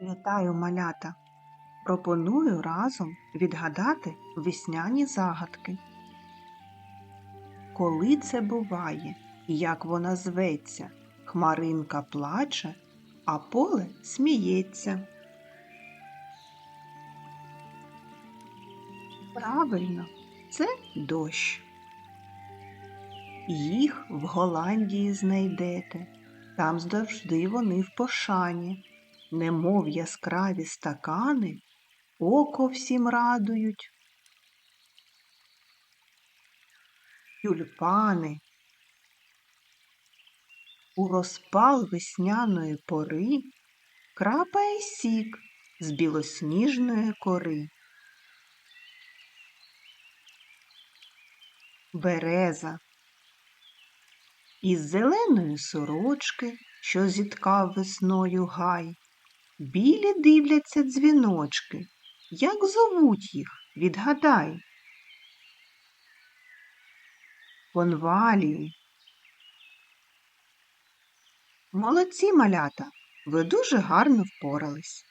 Вітаю, малята! Пропоную разом відгадати весняні загадки. Коли це буває, як вона зветься, хмаринка плаче, а поле сміється. Правильно, це дощ. Їх в Голландії знайдете, там завжди вони в пошані немов яскраві стакани, око всім радують. Тюльпани у розпал весняної пори крапає сік з білосніжної кори. Береза із зеленої сорочки, що зіткав весною гай, Білі дивляться дзвіночки. Як зовуть їх, відгадай. Конвалії. Молодці малята, ви дуже гарно впорались.